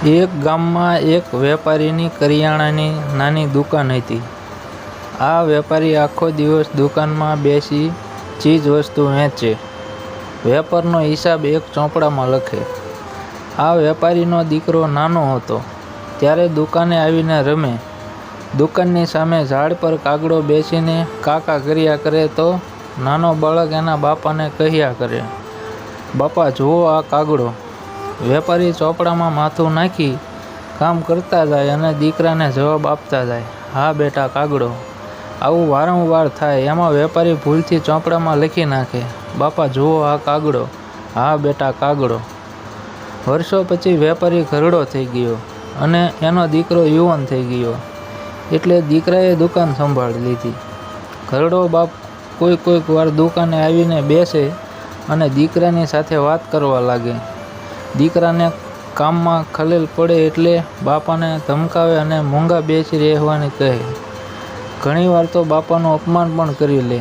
એક ગામમાં એક વેપારીની કરિયાણાની નાની દુકાન હતી. આ વેપારી આખો દિવસ દુકાનમાં બેસી ચીજવસ્તુ વેચે. વેપારનો હિસાબ એક ચોપડામાં લખે. આ વેપારીનો દીકરો નાનો હતો ત્યારે દુકાને આવીને રમે. દુકાનની સામે ઝાડ પર કાગડો બેસીને કાકા કર્યા કરે તો નાનો બાળક એના બાપાને કહ્યા કરે, બાપા જુઓ આ કાગડો. વેપારી ચોપડામાં માથું નાખી કામ કરતા જાય અને દીકરાને જવાબ આપતા જાય, હા બેટા કાગડો. આવું વારંવાર થાય એમાં વેપારી ભૂલથી ચોપડામાં લખી નાખે, બાપા જુઓ આ કાગડો. હા બેટા કાગડો. વર્ષો પછી વેપારી ઘરડો થઈ ગયો અને એનો દીકરો યુવાન થઈ ગયો એટલે દીકરાએ દુકાન સંભાળી લીધી. ઘરડો બાપ કોઈ કોઈક વાર દુકાને આવીને બેસે અને દીકરાની સાથે વાત કરવા લાગે. દીકરાને કામમાં ખલેલ પડે એટલે બાપાને ધમકાવે અને મોંઘા બેસી રહેવાની કહે. ઘણીવાર તો બાપાનું અપમાન પણ કરી લે.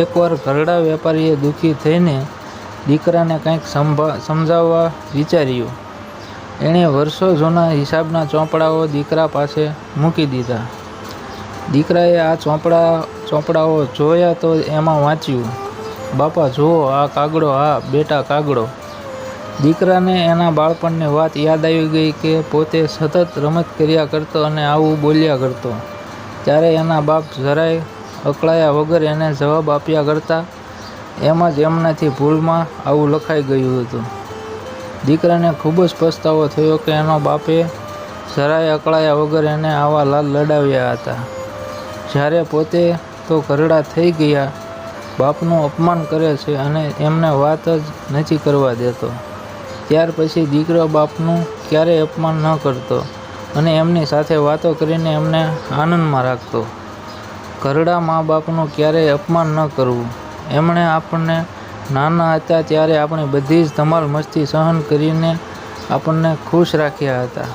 એકવાર ઘરડા વેપારીએ દુઃખી થઈને દીકરાને કંઈક સમજાવવા વિચાર્યું. એણે વર્ષો જૂના હિસાબના ચોપડાઓ દીકરા પાસે મૂકી દીધા. દીકરાએ આ ચોપડા ચોપડાઓ જોયા તો એમાં વાંચ્યું, બાપા જુઓ આ કાગડો હા બેટા કાગડો. દીકરાને એના બાળપણની વાત યાદ આવી ગઈ કે પોતે સતત રમત કર્યા કરતો અને આવું બોલ્યા કરતો. ત્યારે એના બાપ જરાય અકળાયા વગર એને જવાબ આપ્યા કરતા. એમ જ એમનાથી ભૂલમાં આવું લખાઈ ગયું હતું. દીકરાને ખૂબ જ પસ્તાવો થયો કે એનો બાપે જરાય અકળાયા વગર એને આવા લાલ લડાવ્યા હતા. જ્યારે પોતે તો ઘરડા થઈ ગયા, બાપનું અપમાન કરે છે અને એમને વાત જ નથી કરવા દેતો. ત્યાર પછી દીકરો બાપનું ક્યારેય અપમાન ન કરતો અને એમની સાથે વાતો કરીને એમને આનંદમાં રાખતો. ઘરડા મા બાપનું ક્યારેય અપમાન ન કરવું. એમણે આપણને નાના હતા ત્યારે આપણી બધી જ ધમાલ મસ્તી સહન કરીને આપણને ખુશ રાખ્યા હતા.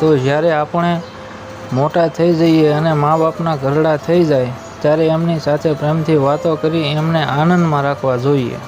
તો જ્યારે આપણે મોટા થઈ જઈએ અને મા બાપના ઘરડા થઈ જાય, ત્યારે એમની સાથે પ્રેમથી વાતો કરી એમને આનંદમાં રાખવા જોઈએ.